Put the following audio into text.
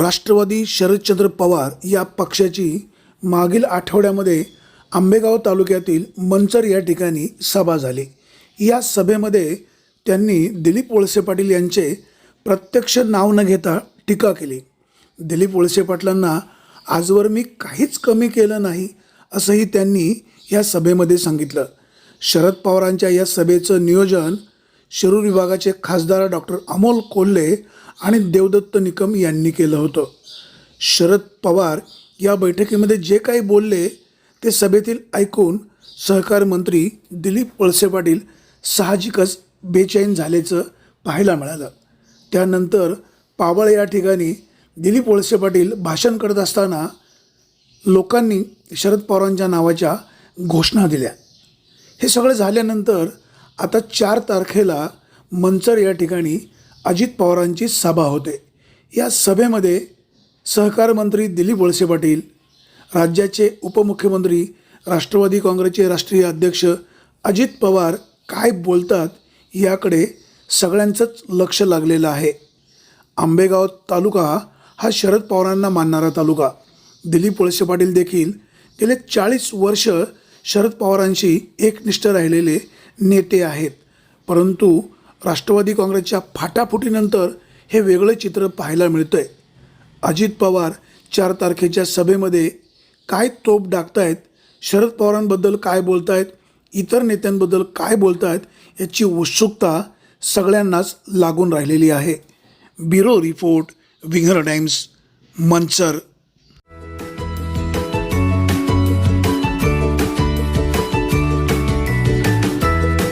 राष्ट्रवादी शरदचंद्र पवार या पक्षाची मागील आठवड्यामध्ये आंबेगाव तालुक्यातील मंचर या ठिकाणी सभा झाली. या सभेमध्ये त्यांनी दिलीप वळसे पाटील यांचे प्रत्यक्ष नाव न घेता टीका केली. दिलीप वळसे पाटलांना आजवर मी काहीच कमी केलं नाही असंही त्यांनी या सभेमध्ये सांगितलं. शरद पवारांच्या या सभेचं नियोजन शरीर विभागाचे खासदार डॉक्टर अमोल कोल्हे आणि देवदत्त निकम यांनी केलं होतं. शरद पवार या बैठकीमध्ये जे काही बोलले ते सभेतील ऐकून सहकार मंत्री दिलीप वळसे पाटील साहजिकच बेचैन झाल्याचं पाहायला मिळालं. त्यानंतर पावळ या ठिकाणी दिलीप वळसे पाटील भाषण करत असताना लोकांनी शरद पवारांच्या नावाच्या घोषणा दिल्या. हे सगळं झाल्यानंतर आता चार तारखेला मंचर या ठिकाणी अजित पवारांची सभा होते. या सभेमध्ये सहकार मंत्री दिलीप वळसे पाटील राज्याचे उपमुख्यमंत्री राष्ट्रवादी काँग्रेसचे राष्ट्रीय अध्यक्ष अजित पवार काय बोलतात याकडे सगळ्यांचंच लक्ष लागलेलं आहे. आंबेगाव तालुका हा शरद पवारांना मानणारा तालुका. दिलीप वळसे पाटील देखील गेले चाळीस वर्ष शरद पवारांशी एकनिष्ठ राहिलेले नेते आहेत. परंतु राष्ट्रवादी काँग्रेसच्या फाटाफुटीनंतर हे वेगळं चित्र पाहायला मिळतं आहे अजित पवार चार तारखेच्या सभेमध्ये काय तोप टाकतायत शरद पवारांबद्दल काय बोलतायत इतर नेत्यांबद्दल काय बोलतायत याची उत्सुकता सगळ्यांनाच लागून राहिलेली आहे. Bureau report winger times Manchar.